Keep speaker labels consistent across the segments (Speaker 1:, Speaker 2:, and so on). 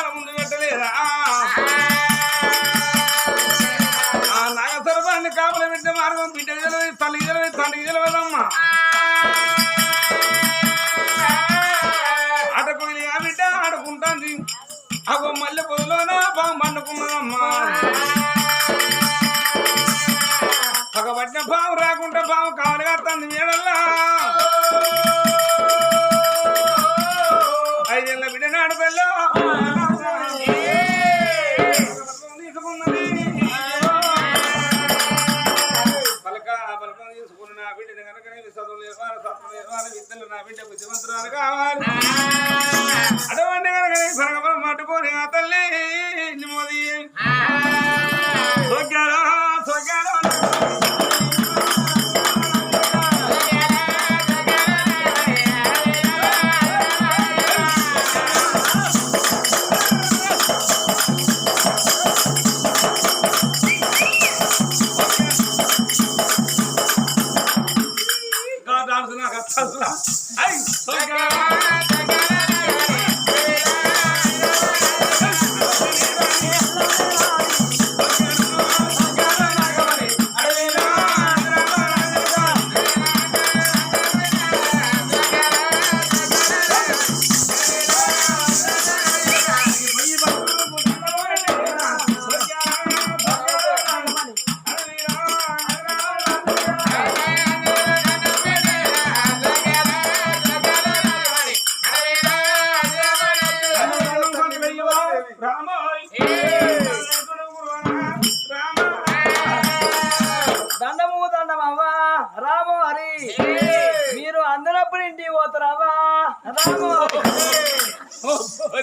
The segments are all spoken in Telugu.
Speaker 1: ప్రాణాల ముందు పెట్టలేదా ఆ నాగసర్వాన్ని కాపల పెట్టే మార్గం బిడ్డ గెలవై తల్లి గెలవై తండ్రి గెలవదమ్మా ఆటకు ఆ బిడ్డ ఆడుకుంటాంది అగో మల్లె పొదలోన బాగా పండుకున్నదమ్మా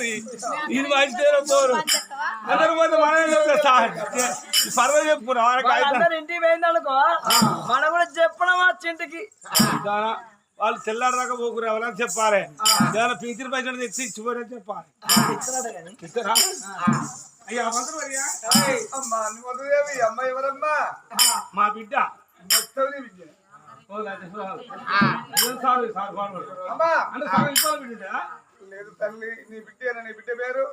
Speaker 1: ఇది. మంచి పోరు. అందరూ పోతే మనమే సార్ పర్వాలేదు చెప్పుకున్నా వాళ్ళకి
Speaker 2: ఇంటికి పోయిందనుకో మనం కూడా చెప్పడం వచ్చింటికి
Speaker 1: దానా వాళ్ళు తెల్లారదాకా పోకురు ఎవరని చెప్పాలి. ఏదైనా పింఛన్ పైసలు తెచ్చి ఇచ్చిపోరని చెప్పాలి. అయ్యా
Speaker 3: ఎవరమ్మా?
Speaker 1: మా బిడ్డ.
Speaker 3: మొత్తం
Speaker 1: ఓ సార్ ఇది సార్ అంటే సార్ ఇంకో బిడ్డ.
Speaker 3: లేదు తల్లి నీ బిడ్డ
Speaker 1: నా బిడ్డ-
Speaker 2: పేరే?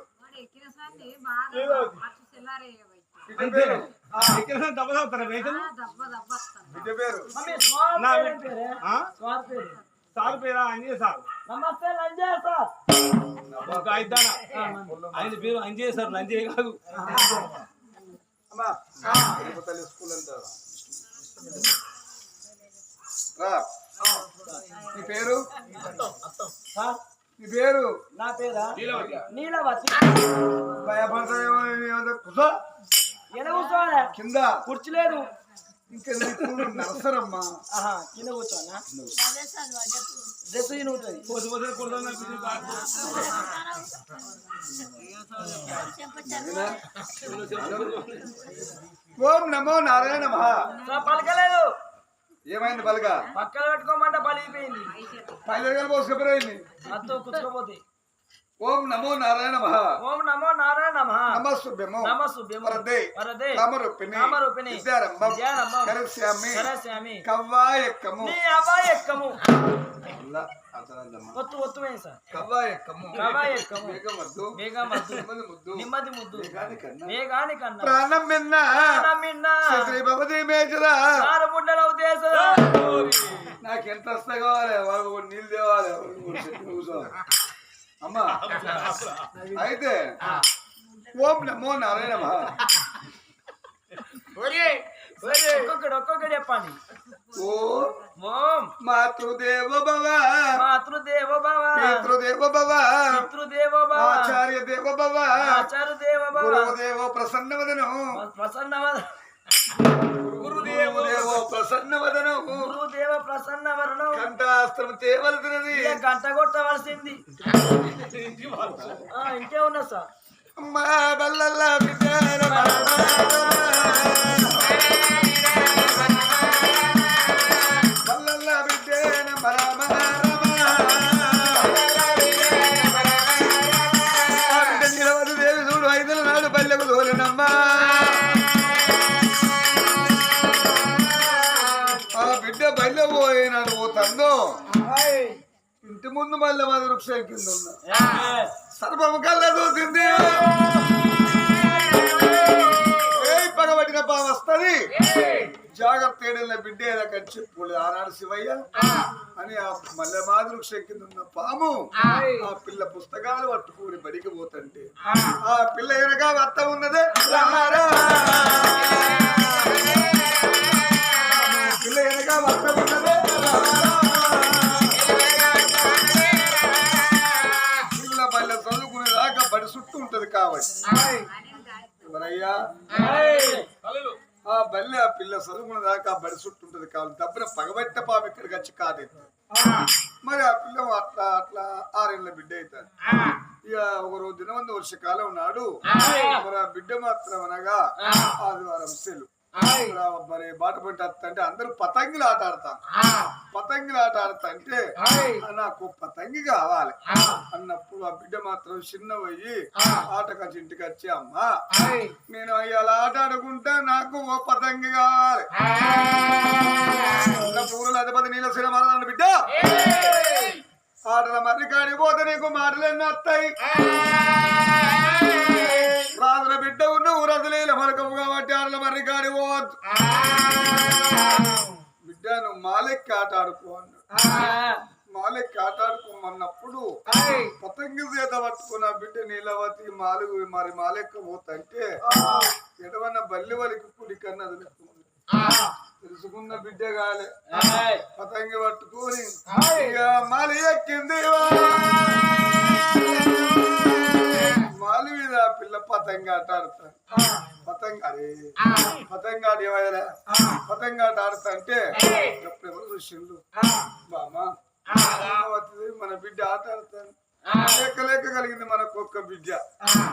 Speaker 1: సార్ పేరా? అంజయ్ సార్.
Speaker 2: నమస్తే లంజయ్ సార్.
Speaker 1: ఆయన పేరు అంజయ్ సార్ లంజయ్ కాదు.
Speaker 3: అమ్మా వెళ్ళిపో తల్లి స్కూల్ నీ పేరు?
Speaker 2: సార్
Speaker 3: నీ పేరు?
Speaker 2: నా పేరా?
Speaker 1: నీలవతి.
Speaker 2: నీలవతి.
Speaker 3: భయపడతాయేమో
Speaker 2: ఎలా కూర్చోవాలి?
Speaker 3: కింద.
Speaker 2: కుర్చీ లేదు.
Speaker 3: ఇంకా నీకు నరసరమ్మా.
Speaker 2: ఆహా కింద కూర్చోనా? డ్రెస్ ఉంటుంది.
Speaker 1: పోసి పోసి కొడుతున్నా బిడ్డ కాదు.
Speaker 3: ఓం నమో నారాయణ మహా
Speaker 2: పలకలేదు.
Speaker 3: ఏమైంది బలగా?
Speaker 2: పక్కన పెట్టుకోమంటే పలిగిపోయింది
Speaker 3: పైలగా పోసుకుపోయింది
Speaker 2: అత్తో కుచ్చుకోపోతే.
Speaker 3: ఓం నమో నారాయణ మహా
Speaker 2: ఓం నమో నారాయణ నమ
Speaker 3: నమస్సుభ్యమో.
Speaker 2: నమస్సుభ్యమో.
Speaker 3: వరదే.
Speaker 2: వరదే.
Speaker 3: కామరూపిణి.
Speaker 2: కామరూపిణి.
Speaker 3: విద్యారంభం.
Speaker 2: విద్యారంభం.
Speaker 3: కరస్యామి.
Speaker 2: సరస్వామి
Speaker 3: కవ్వాయక్కము.
Speaker 2: నీ అబ్బాయి ఎక్కము
Speaker 3: అల్లా.
Speaker 2: ఒత్తు ఒత్తు సార్.
Speaker 3: కవ్వాయక్కము.
Speaker 2: కవ్వాయక్కము.
Speaker 3: వేగమద్దు
Speaker 2: వేగం వద్దు
Speaker 3: నెమ్మది ముద్దు.
Speaker 2: నిమ్మది ముద్దు.
Speaker 3: వేగాని కన్నా.
Speaker 2: వేగాని కన్నా.
Speaker 3: ప్రాణం మిన్న.
Speaker 2: మిన్న
Speaker 3: శ్రీ భవతి మేజరా.
Speaker 2: సారు బుడ్డల ఉద్దేశం.
Speaker 3: నాకు ఎంత వస్తా కావాలి వాళ్ళు నీళ్ళు తేవాలి. కూర్చోవాలి. అమ్మా. అయితే ఓం నమో నారాయణ
Speaker 2: ఒక్కొక్కడు ఒక్కొక్కడు చెప్పండి
Speaker 3: ఓం మాతృదేవ భవ.
Speaker 2: మాతృదేవ భవ.
Speaker 3: పితృదేవ భవ.
Speaker 2: పితృదేవ భవ.
Speaker 3: ఆచార్య దేవ భవ.
Speaker 2: ఆచారు దేవ భవ.
Speaker 3: గురుదేవ ప్రసన్నవదను.
Speaker 2: ప్రసన్న
Speaker 3: గురుదేవ ప్రసన్నవదను
Speaker 2: గురుదేవ ప్రసన్న వరణం
Speaker 3: కంఠాస్త్రం తేవలసినది.
Speaker 2: ఇక గంట కొట్టవలసింది. ఆ, ఇంకే ఉన్నా సార్.
Speaker 3: అమ్మా బల్లల్లా విద్యార ముందు మళ్ళీ మాది వృక్షం కింద ఉన్నా. సర్వము కళ్ళ చూసింది. పగబట్టిన పాము వస్తుంది. జాగ్రత్త ఏడైన బిడ్డ ఏదో కని చెప్పుకోలేదు ఆనాడు శివయ్య అని ఆ మల్లె మాది వృక్షం కింద ఉన్న పాము ఆ. పిల్ల పుస్తకాలు పట్టుకుని బడికి పోతుంటే ఆ. పిల్ల ఎనక అత్త ఉన్నదే. కాబట్టి దబ్బున పగబట్ట పాము ఇక్కడికి వచ్చి కాదెత్తుంది మరి ఆ పిల్ల అట్లా అట్లా ఆరేళ్ళ బిడ్డ అవుతాడు. ఇక ఒక రోజు దినవంద వర్షకాలం నాడు మరి ఆ బిడ్డ మాత్రం అనగా ఆదివారం సెలు బాట పంట అంటే అందరూ పతంగిలు ఆట ఆడతాం పతంగిలు ఆట ఆడతా అంటే నాకు పతంగి కావాలి. అన్నప్పుడు ఆ బిడ్డ మాత్రం చిన్న పోయి ఆట కచ్చి ఇంటికి వచ్చి అమ్మా నేను అలా ఆట ఆడుకుంటా నాకు ఓ పతంగి కావాలి. పూలు అధిపతి నీళ్ళ మరణ బిడ్డ. ఆటల మర్రి కాడికి పోతే నీకు మాటలు ఎన్ని వస్తాయి మాలెక్కి ఆట ఆడుకో అన్నాడు మాలెక్కి ఆట ఆడుకోమన్నప్పుడు పతంగి చేత పట్టుకున్న బిడ్డ నీలవతి మాలుగు మరి మాలెక్క పోతంటే ఎడవన్న బల్లి వలికి కుడి కన్నది తెలుసుకున్న బిడ్డ కాలే పతంగి పట్టుకొని మాలి ఎక్కింది మాలి మీద పిల్ల పతంగి ఆట ఆడతాడు పతంగి అరే. పతంగి ఆట ఏమయ్యారా పతంగి ఆట ఆడతా అంటే ఎప్పుడు ఎవరు చూసిండు బామా మన బిడ్డ ఆట ఆడతాను లేక లేక కలిగింది మనకు ఒక్క బిడ్డ.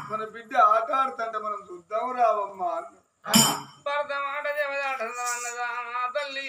Speaker 3: మన బిడ్డ ఆట ఆడుతుంటే మనం చూద్దాం రావమ్మా అన్న.
Speaker 1: తల్లి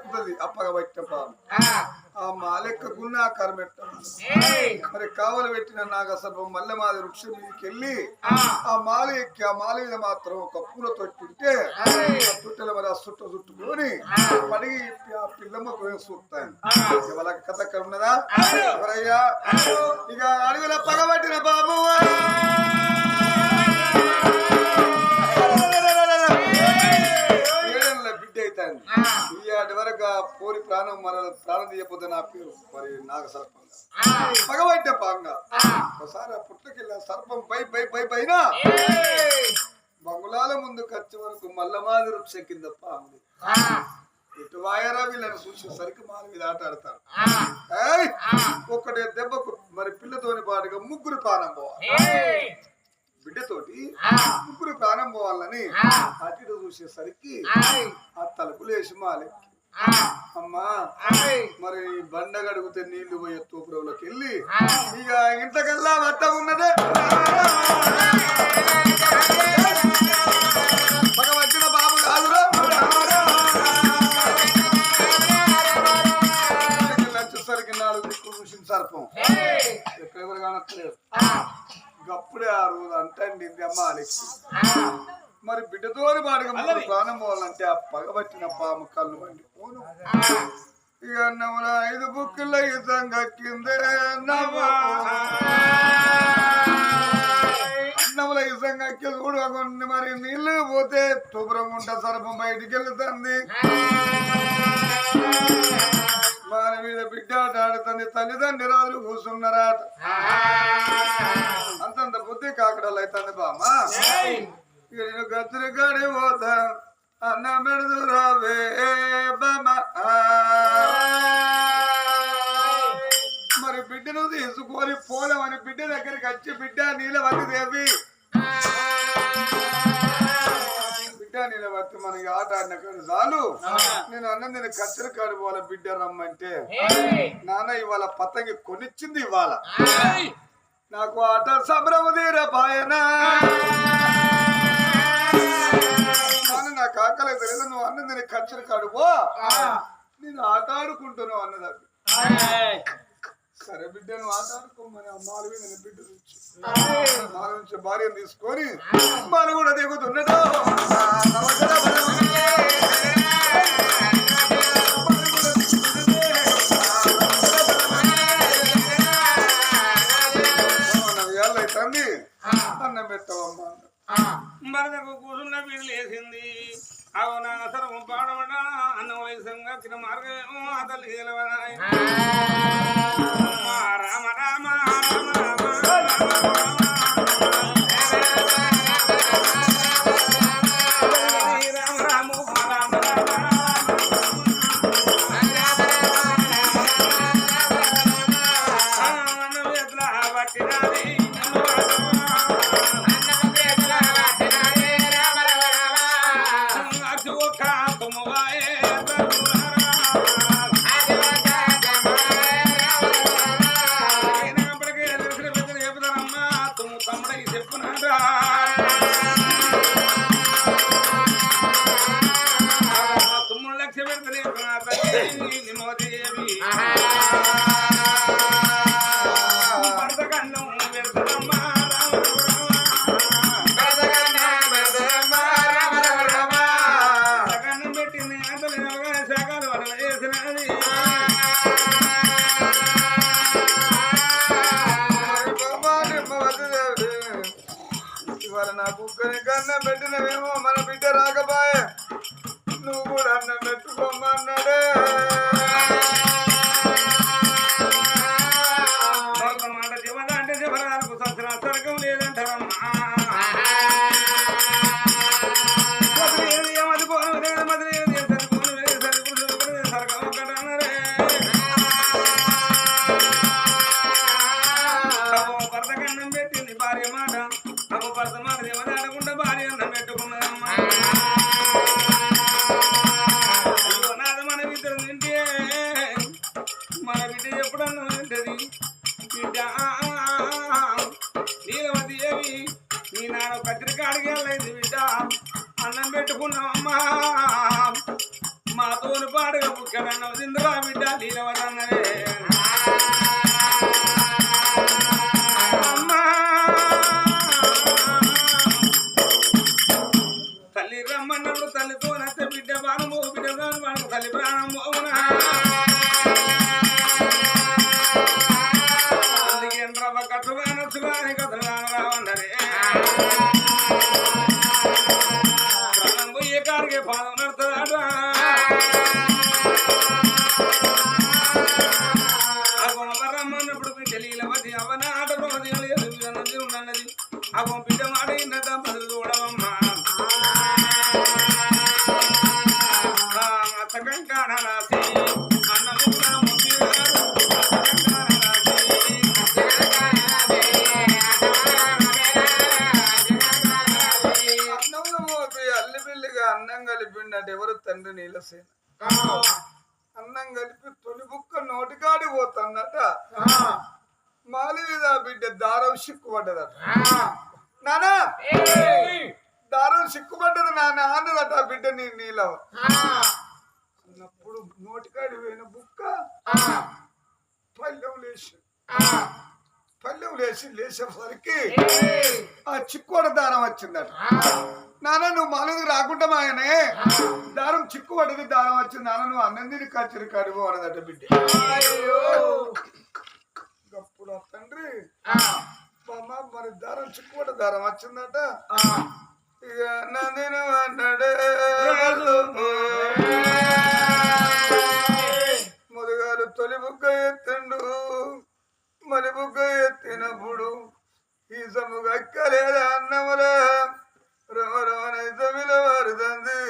Speaker 3: మాలెక్కుతుంది అప్పగా పెట్టిన పాము ఆ. మాలెక్కకున్న ఆకారం పెట్టాలి మరి కావలు పెట్టిన నాగసర్పం మల్లె మాది వృక్షం మీదకి వెళ్ళి ఆ. మాల ఎక్కి ఆ మాల మీద మాత్రం ఒక పూల తొట్టింటే ఆ చుట్టెల మరి ఆ చుట్ట చుట్టుకొని పడిగి ఆ పిల్లమ్మ చూస్తాను. ఇవాళ కథ అక్కడ ఉన్నదా? ఎవరయ్యా? ఇక అడవిలో పగబట్టిన బాబు. వరకు పోరి ప్రాణం మన ప్రాణం తీయకపోతే నా పేరు మరి నాగ సర్పం పగబట్టే పాంగ. ఒకసారి ఆ పుట్టకెళ్ళి సర్పం పై పై పై పైన బంగుళాల ముందు ఖర్చు వరకు మల్లమాది వృక్షం కింద పాముంది. ఇటు వాయరా వీళ్ళని చూసేసరికి మాల మీద ఆట ఆడతారు! ఒక్కటే దెబ్బకు మరి పిల్లతోని పాటుగా ముగ్గురు ప్రాణం పోవాలి. బిడ్డతోటి ముగ్గురు ప్రాణం పోవాలని ఇటు చూసేసరికి తలుపులు వేసి మాలెక్కి అమ్మా మరి బండ గడిగితే నీళ్ళు పోయే తూపురంలోకి వెళ్ళి ఇక ఇంతకల్లా వట్ట ఉన్నదే? వచ్చిన బాబు కాదురా వచ్చేసరికి నాలుగు దిక్కులు చూసిన సర్పం. ఎక్కడెవరు కానట్లేదు గప్పుడే ఆ రోజు అంటండి అమ్మ అలెక్కి మరి బిడ్డతోని పాడుగా ముగ్గురు ప్రాణం పోవాలంటే ఆ పగబట్టిన పాము కళ్ళు వండి పోను. ఇక నవ్వుల ఐదు బుక్కుల ఇదంగా కిందే నవ్వు. అన్నముల ఇసంగా చూడు కొన్ని మరి నీళ్ళు పోతే శుభ్రం ఉంట సర్పం బయటికి వెళ్తుంది. వారి మీద బిడ్డ ఆట ఆడుతుంది తల్లిదండ్రి రాజులు కూర్చున్నారాట. అంతంత బుద్ధి కాకడాలు అవుతుంది బామ్మ ఇక నేను గతులు కాడి పోతా అన్న మెడదు రావే మరి బిడ్డను తీసుకొని పోదామని బిడ్డ దగ్గరికి వచ్చి బిడ్డ నీలవతి దేవి. బిడ్డ నీలవతి మనకి ఆట ఆడిన కాదు చాలు నేను అన్న నేను కచ్చరి కాడు పోవాల బిడ్డ రమ్మంటే. నాన్న ఇవాళ పతంగి కొనిచ్చింది ఇవాళ. నాకు ఆట సంభ్రమ తీర పాయనా నాకు ఆకలి తెలియదు నువ్వు అన్న నేను కచ్చరి కాడు పో. నేను ఆట ఆడుకుంటున్నావు అన్నదాన్ని. సరే బిడ్డ నువ్వు ఆట ఆడుకోమని అమ్మాలు నేను బిడ్డ నుంచి అమ్మాల నుంచి భార్యను తీసుకొని అమ్మాలు కూడా దిగుతున్నాడు.
Speaker 1: మార్గం వయసంగా మార్గం
Speaker 3: Thank you. ఆ చిక్కోడ దారం వచ్చిందట. నాన్న నువ్వు మాలకు రాకుండా మాయనే దారం చిక్కు దారం వచ్చింది. నాన్న నువ్వు అన్నం తిని కచ్చిరి కడుగు అన్నదట బిడ్డ. అప్పుడు ఆ తండ్రి. బామ్మ మరి దారం చిక్కుపడ్డ దారం వచ్చిందట. ఇక నందిను అన్నాడే ముదుగారు తొలి బుగ్గ ఎత్తిండు. మరి బుగ్గ ఎత్తినప్పుడు ఈ సముగా అక్కలేదా అన్నములా. రమ రమణ వారుతుంది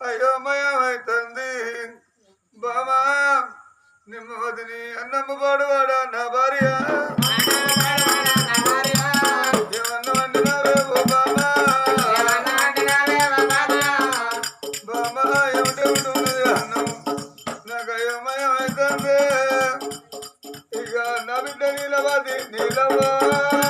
Speaker 3: అయోమయమైతుంది. బామా నిమ్మవదిని అన్నమ్మ పాడువాడా నా భార్య? ఏమన్నా బామా? ఏమిటి ఉంటున్నది అన్నం? నాకు అయోమయమైతుంది. నిలవది నీలవా?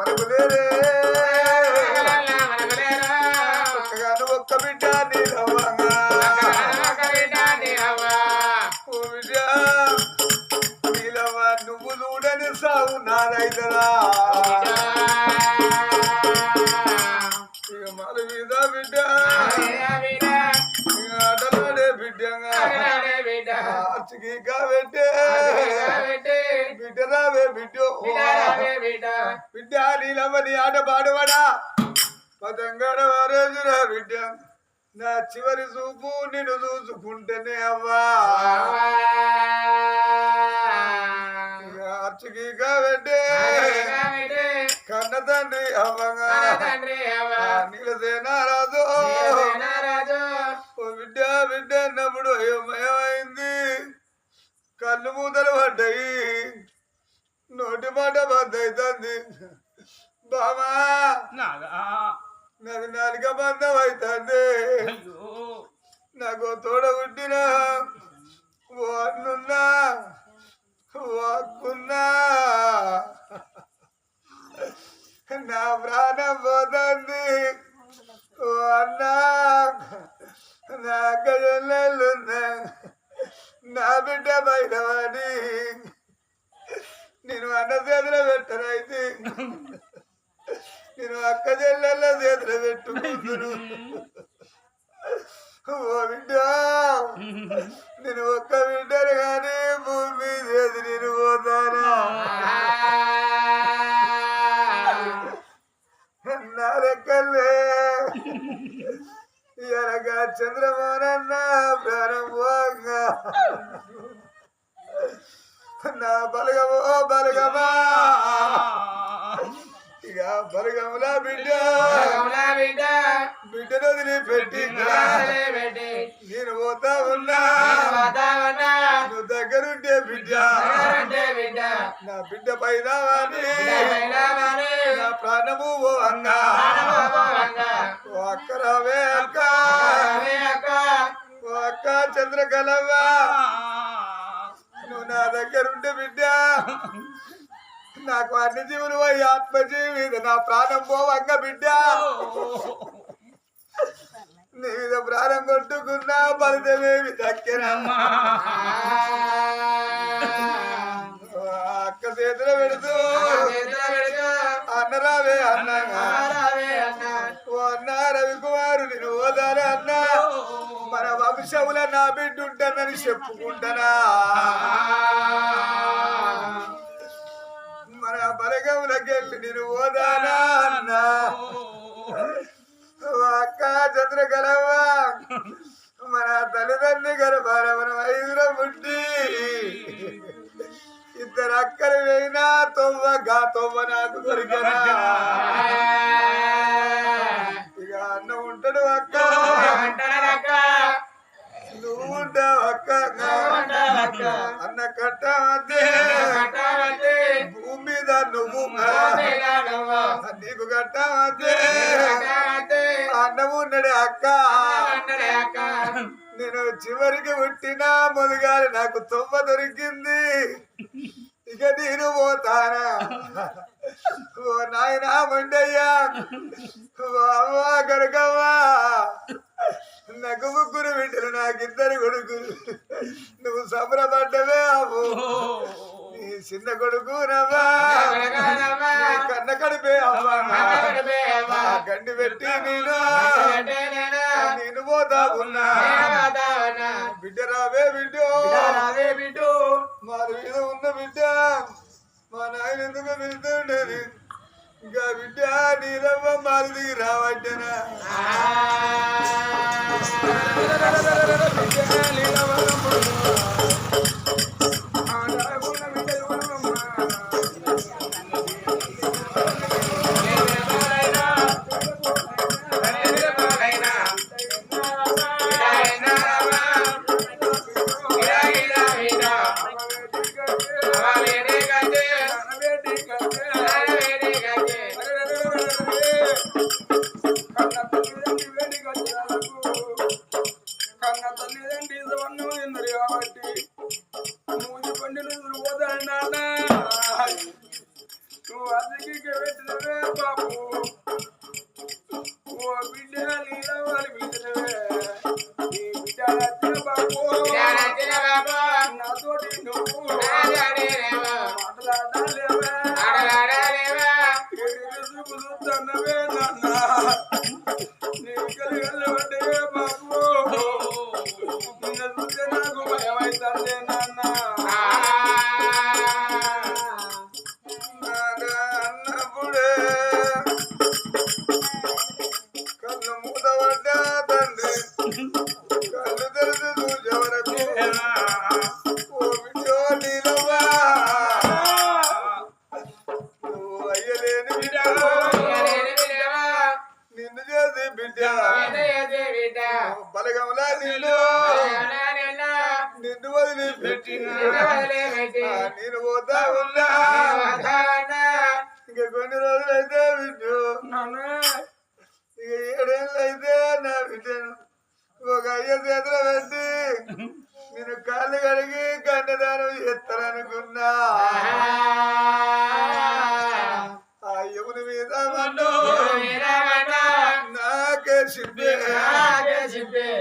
Speaker 3: మనకు వేరే అయోమయమైంది కళ్ళు మూతలు పడ్డాయి. నోటి మాట బంద్ అవుతుంది బామా! నాది? నాలుక బంధం అవుతుంది నాకు తోడ పుట్టిన ఓ అక్కున్నా. నా ప్రాణం పోతుంది. అన్నా! నా గజల్లున్నా నా బిడ్డ బయటవాడి నేను అన్న చేతిలో పెట్టనైతే నేను అక్క చెల్లెళ్ళ చేతిలో పెట్టుకుంటును ఓ బిడ్డ నేను ఒక్క బిడ్డను కానీ భూమి చేసి నేను పోతానా? లెక్కలే. చంద్రమోనన్న చంద్రమోహనన్న పోవంగ బిడ్డ. నీ మీద ప్రాణం కొట్టుకున్నా ఫలితమేమి దక్కినమ్మా అక్క చేతులు పెడుతూ. అన్నరావే అన్నగా ఓ అన్న రవికుమారు నేను ఓదారే అన్న. మన వంశముల నా బిడ్డ ఉంటానని చెప్పుకుంటానా మన బలగములకెళ్ళి నేను ఓదానా అన్న. అక్క చంద్రకలవ్వా మన తల్లిదండ్రి గర్భాన మనం ఐదులో పుట్టి. ఇద్దరు అక్కలు వేయినా తొవ్వ గా తొవ్వ నాకు దొరికనా? ఇక అన్న ఉంటాడు అక్క. నువ్వు అక్క అన్న కట్ట భూమి మీద నువ్వు నీకు కట్ట అన్నము ఉన్నాడు అక్క. నేను చివరికి పుట్టినా మొదగాలి నాకు తొమ్మ దొరికింది. ఇక నేను పోతానా? ఓ నాయనా మండయ్యా ఓ అవ్వ కనకవ్వా నాకు ముగ్గురు బిడ్డలు నాకిద్దరు కొడుకులు. నువ్వు సంబరపడ్డవే అవ్వు నీ చిన్న కొడుకు నవ్వా నీ కన్న కడిపే అవ్వా. గండి పెట్టి నేను నేను పోతా ఉన్నా. బిడ్డ రావే బిడ్డ. మా మీద ఉన్న బిడ్డ మా నాయన ఎందుకు వెళ్తుండేది? ఇంకా బిడ్డ నీరవ్వ మారు దిగి రావట్టనా
Speaker 2: కన్న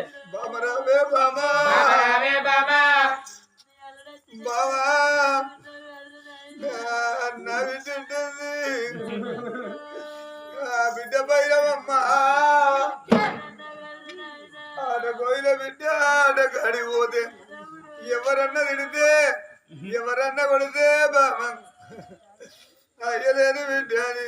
Speaker 3: సిబ్బే బామరావే బామా. బావా నా బిడ్డ ఉంటుంది ఆ బిడ్డ పైరవమ్మా ఆడ కోయిల బిడ్డ ఆడ గడి పోతే ఎవరన్నా తిడితే ఎవరన్నా కొడితే బామ. అయ్యలేని బిడ్డ అని.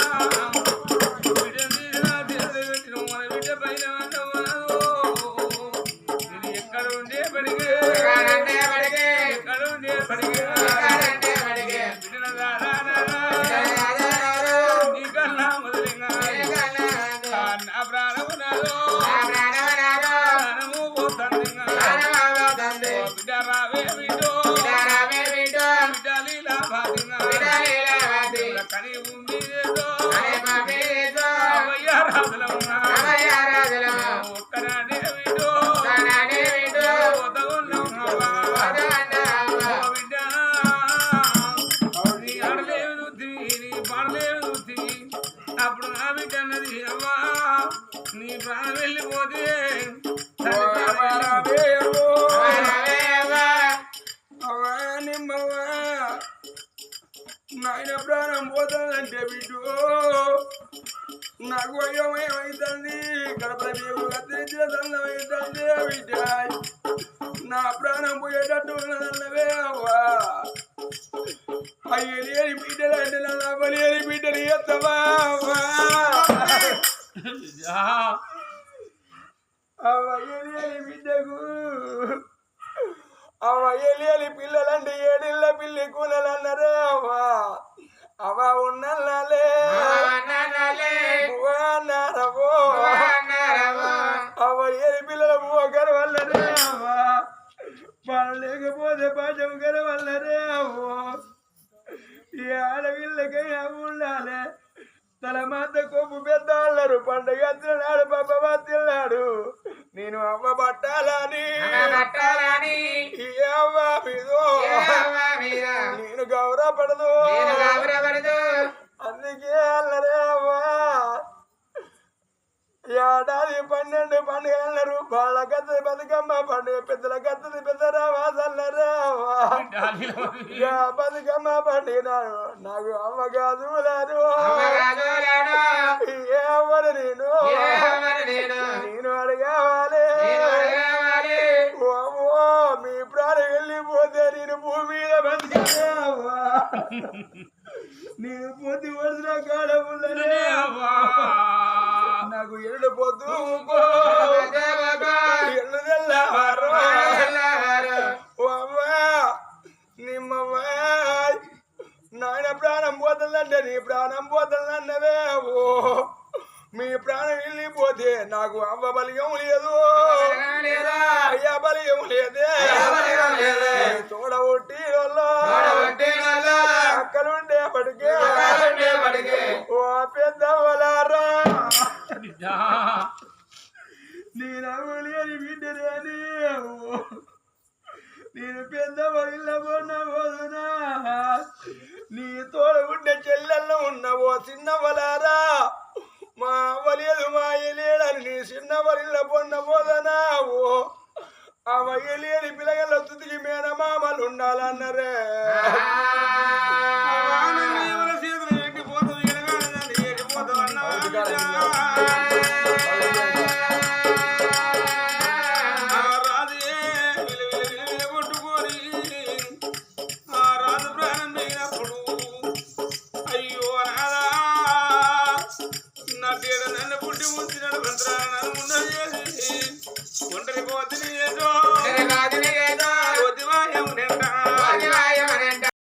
Speaker 2: బిడ్డకు. అవ్వ ఎలియలి పిల్లలంటే ఏడిళ్ళ పిల్లి కూలలన్నరే అవ్వ అవ్వ ఉన్నల్లే అన్నారవో అవ్వ ఏలి పిల్లల ఒకరు వల్లరే అవ్వ లేకపోతే పాఠం గర వల్లరే అవ్వో. ఈ ఆడపిల్లకై ఉండాలి? తల మాత కొప్పు పెద్ద అల్లరు పండుగ తిన్నాడు పాప తిన్నాడు నేను అవ్వ పట్టాలని. అవ్వ నేను గౌరవపడదు. అందుకే అల్లరే అవ్వా. ఏడాది పన్నెండు పండుగల రూపాయల గద్దది బతుకమ్మ పండుగ పెద్దల గద్దది బతుకమ్మ పండుగ నాడు నాకు అమ్మ కాదు ఏ అవ్వరు నేను? నేను? అడగావాలి అమ్మో, మీ ప్రాణం వెళ్ళిపోతే నేను భూమి మీద బతికేవా నేను పొద్దు వలసిన కాడ ఉన్నదే. నాకు ఎరుడు పొద్దు ఎల్లు తెల్లవారు ఓ అమ్మా నిమ్మమ్మా నాయన ప్రాణం పోతుందంటే నీ ప్రాణం పోతుందన్నవే ఓ మీ ప్రాణం వెళ్ళిపోతే నాకు అవ్వ బలిగం లేదు. అయ్యా బలిగం లేదే. తోడ ఒట్టి అక్కలుండే పడికే ఓ పెద్దవలారా. నేను లేని బిడ్డలేని. నేను పెద్ద వదిల పోన పోదునా నీ తోడ ఉండే చెల్లెల్లో ఉన్నవో చిన్నవలారా? మా అవ్వలేదు మా ఎలేడని నీ చిన్న వరిల్ల పొన్న పోదనా ఓ ఆ వయ్యలేని పిల్లగల తుదికి మేనమామలు ఉండాలన్నరే